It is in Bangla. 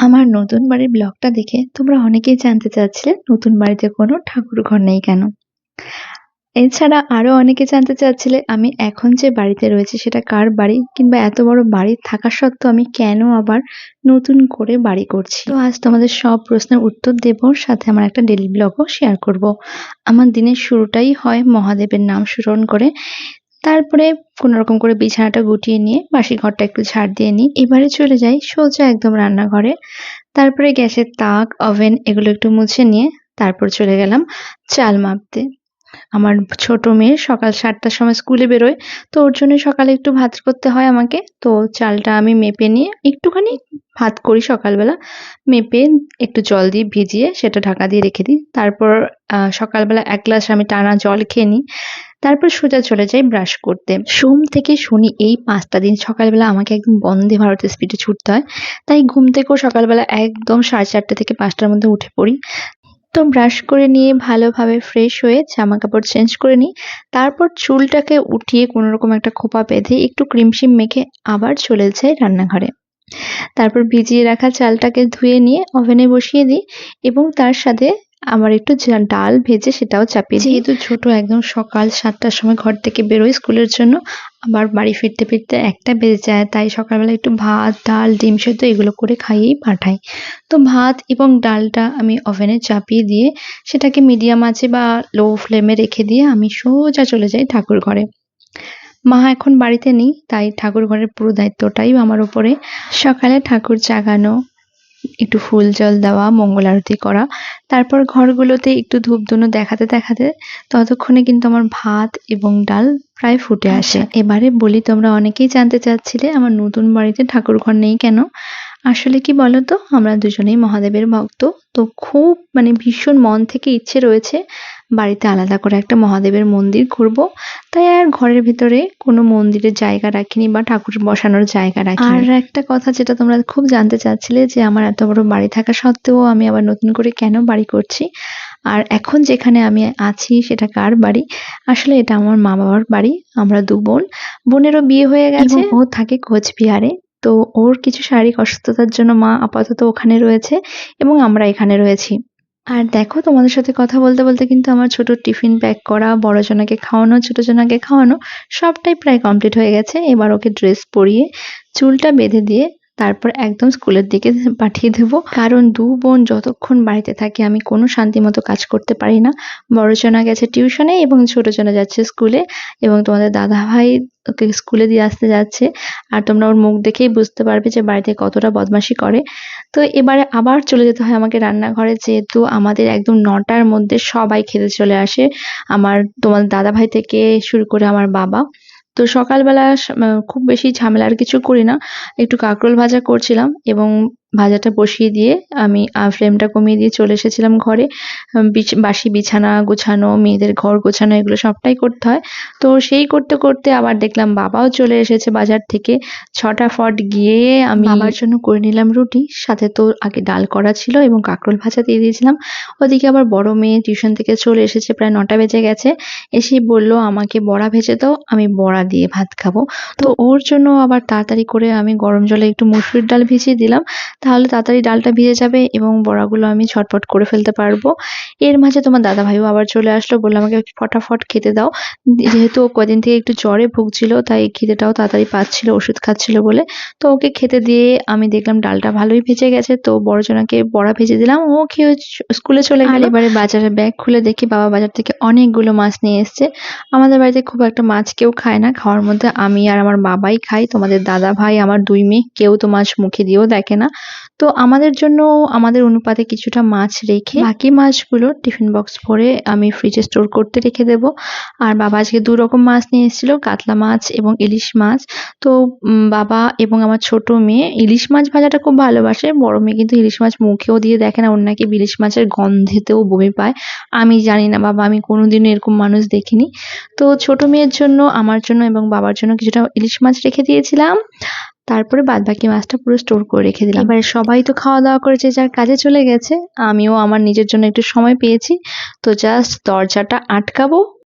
আমার নতুন বাড়ির ব্লগটা দেখে তোমরা অনেকেই জানতে চাচ্ছিলে নতুন বাড়িতে কোনো ঠাকুর ঘর নেই কেন। এছাড়া আরও অনেকে জানতে চাচ্ছিলে আমি এখন যে বাড়িতে রয়েছে সেটা কার বাড়ি কিংবা এত বড় বাড়ি থাকা সত্ত্বেও আমি কেন আবার নতুন করে বাড়ি করছি। তো আজ তোমাদের সব প্রশ্নের উত্তর দেব, সাথে আমার একটা ডেলি ব্লগও শেয়ার করব। আমার দিনের শুরুটাই হয় মহাদেবের নাম স্মরণ করে। তারপরে কোনোরকম করে বিছানাটা গুটিয়ে নিয়ে বাসি ঘরটা একটু ঝাড় দিয়ে নিই। এবারে চলে যাই সোজা একদম রান্নাঘরে। তারপরে গ্যাসের তাক, ওভেন এগুলো একটু মুছে নিয়ে তারপর চলে গেলাম চাল মাপতে। আমার ছোট মেয়ে সকাল সাতটার সময় স্কুলে বেরোয়, তো ওর জন্য সকালে একটু ভাত করতে হয় আমাকে। তো চালটা আমি মেপে নিয়ে একটুখানি ভাত করি সকালবেলা। মেপে একটু জল দিয়ে ভিজিয়ে সেটা ঢাকা দিয়ে রেখে দিই। তারপর সকালবেলা এক গ্লাস আমি টানা জল খেয়ে নিই। তারপর সোজা চলে যাই ব্রাশ করতে। সোম থেকে শনি এই পাঁচটা দিন সকালবেলা আমাকে একদম বন্দে ভারত স্পিডে ছুটতে হয়। তাই ঘুম থেকেও সকালবেলা একদম সাড়ে চারটে থেকে পাঁচটার মধ্যে উঠে পড়ি। তো ব্রাশ করে নিয়ে ভালোভাবে ফ্রেশ হয়ে জামা কাপড় চেঞ্জ করে নিই। তারপর চুলটাকে উঠিয়ে কোনো রকম একটা খোপা বেঁধে একটু ক্রিমশিম মেখে আবার চলে যাই রান্নাঘরে। তারপর ভিজিয়ে রাখা চালটাকে ধুয়ে নিয়ে ওভেনে বসিয়ে দিই এবং তার সাথে আমার একটু ডাল ভেজে সেটাও চাপিয়ে যেহেতু ছোট একদম সকাল সাতটার সময় ঘর থেকে বেরোয় স্কুলের জন্য, আবার বাড়ি ফিরতে ফিরতে একটা বেজে যায়, তাই সকালবেলা একটু ভাত, ডাল, ডিম সেদ্ধ এগুলো করে খাইয়েই পাঠাই। তো ভাত এবং ডালটা আমি ওভেনে চাপিয়ে দিয়ে সেটাকে মিডিয়াম আছে বা লো ফ্লেমে রেখে দিয়ে আমি সোজা চলে যাই ঠাকুর ঘরে। মা এখন বাড়িতে নেই, তাই ঠাকুর ঘরের পুরো দায়িত্বটাই আমার উপরে। সকালে ঠাকুর জাগানো একটু ফুল জল দেওয়া মঙ্গল আরতি করা। তারপর ঘরগুলোতে একটু ধূপধুনো দেখাতে দেখাতে ততক্ষণে কিন্তু আমার ভাত এবং ডাল প্রায় ফুটে আসে। আচ্ছা। এবারে বলি তোমরা অনেকেই জানতে চাচ্ছিলে আমার নতুন বাড়িতে ঠাকুর ঘর নেই কেন? আসলে কি বলতো আমরা দুজনেই মহাদেবের ভক্ত। তো খুব মানে ভীষণ মন থেকে ইচ্ছে রয়েছে বাড়িতে আলাদা করে একটা মহাদেবের মন্দির করব তাই আর ঘরের ভিতরে কোনো মন্দিরের জায়গা রাখিনি বা ঠাকুর বসানোর জায়গা রাখি আর একটা কথা যেটা তোমরা খুব জানতে চাচ্ছিলে যে আমার এত বড় বাড়ি থাকা সত্ত্বেও আমি আবার নতুন করে কেন বাড়ি করছি? আর এখন যেখানে আমি আছি সেটা কার বাড়ি? আসলে এটা আমার মা বাবার বাড়ি আমরা দু বোন। বোনেরও বিয়ে হয়ে গেছে। ও থাকে কোচবিহারে। তো ওর কিছু শারীরিক অসুস্থতার জন্য মা আপাতত ওখানে রয়েছে এবং আমরা এখানে রয়েছি। আর দেখো, তোমাদের সাথে কথা বলতে বলতে কিন্তু আমার ছোট টিফিন প্যাক করা বড়জনাকে খাওয়ানো ছোটজনাকে খাওয়ানো সবটাই প্রায় কমপ্লিট হয়ে গেছে। এবার ওকে ড্রেস পরিয়ে চুলটা বেঁধে দিয়ে তারপর একদম স্কুলের দিকে পাঠিয়ে দেবো। কারণ দু বোন যতক্ষণ বাড়িতে থাকে, আমি কোনো শান্তি মতো কাজ করতে পারি না। বড়জনা গেছে টিউশনে এবং ছোটজনা যাচ্ছে স্কুলে এবং তোমাদের দাদা ভাই ওকে স্কুলে দিয়ে আসতে যাচ্ছে। আর তোমরা ওর মুখ দেখেই বুঝতে পারবে যে বাড়িতে কতটা বদমাশি করে। তো এবারে আবার চলে যেতে হয় আমাকে রান্নাঘরে, যেহেতু আমাদের একদম নটার মধ্যে সবাই খেতে চলে আসে। আমার তোমার দাদা ভাই থেকে শুরু করে আমার বাবা। তো সকালবেলা খুব বেশি ঝামেলার কিছু করি না। একটু কাঁকরোল ভাজা করছিলাম এবং ভাজাটা বসিয়ে দিয়ে আমি ফ্লেমটা কমিয়ে দিয়ে চলে এসেছিলাম ঘরে। বাসি বিছানা গোছানো, মেয়েদের ঘর গোছানো, এগুলো সবটাই করতে হয়। তো সেই করতে করতে আবার দেখলাম বাবাও চলে এসেছে বাজার থেকে। ছটা ফট গিয়ে আমি আমার জন্য করে নিলাম রুটি, সাথে তো আগে ডাল করা ছিল এবং কাঁকরোল ভাজা দিয়ে দিয়েছিলাম। ওদিকে আবার বড় মেয়ে টিউশন থেকে চলে এসেছে, প্রায় নটা বেজে গেছে। এসে বলল, আমাকে বড়া ভেজে দাও, আমি বড়া দিয়ে ভাত খাব। তো ওর জন্য আবার তাড়াতাড়ি করে আমি গরম জলে একটু মুসুরির ডাল ভিজিয়ে দিলাম। তাহলে তাড়াতাড়ি ডালটা ভিজে যাবে এবং বড়াগুলো আমি ছটফট করে ফেলতে পারব। এর মাঝে তোমার দাদা ভাইও আবার চলে আসলো, বলল আমাকে ফটাফট খেতে দাও। যেহেতু ও কদিন থেকে একটু জ্বরে ভুগছিল, তাই খিদেটাও তাড়াতাড়ি পাচ্ছিল, ওষুধ খাচ্ছিল বলে। তো ওকে খেতে দিয়ে আমি দেখলাম ডালটা ভালোই ভেজে গেছে, তো বড়জনাকে বড়া ভেজে দিলাম। ও খেয়ে স্কুলে চলে গেল। এবারে বাজারে ব্যাগ খুলে দেখি, বাবা বাজার থেকে অনেকগুলো মাছ নিয়ে এসছে। আমাদের বাড়িতে খুব একটা মাছ কেউ খায় না, খাওয়ার মধ্যে আমি আর আমার বাবাই খাই। তোমাদের দাদা ভাই আমার দুই মেয়ে, কেউ তো মাছ মুখে দিয়েও দেখে না। তো আমাদের জন্য আমাদের অনুপাতে কিছুটা মাছ রেখে বাকি মাছগুলো টিফিন বক্স ভরে আমি ফ্রিজে স্টোর করতে রেখে দেব। আর বাবা আজকে দু রকম মাছ নিয়ে এসেছিল, কাতলা মাছ এবং ইলিশ মাছ। তো বাবা এবং আমার ছোট মেয়ে ইলিশ মাছ ভাজাটা খুব ভালোবাসে। বড় মেয়ে কিন্তু ইলিশ মাছ মুখেও দিয়ে দেখে না, ওর নাকি ইলিশ মাছের গন্ধেতেও বমি পায়। আমি জানি না, বাবা, আমি কোনোদিনও এরকম মানুষ দেখিনি। তো ছোট মেয়ের জন্য, আমার জন্য এবং বাবার জন্য কিছুটা ইলিশ মাছ রেখে দিয়েছিলাম। তারপরে বাদ বাকি মাছটা পুরো স্টোর করে রেখে দিলাম। এবারে সবাই তো খাওয়া দাওয়া করেছে যার কাজে চলে গেছে, আমিও আমার নিজের জন্য একটু সময় পেয়েছি। তো জাস্ট দরজাটা আটকাবো।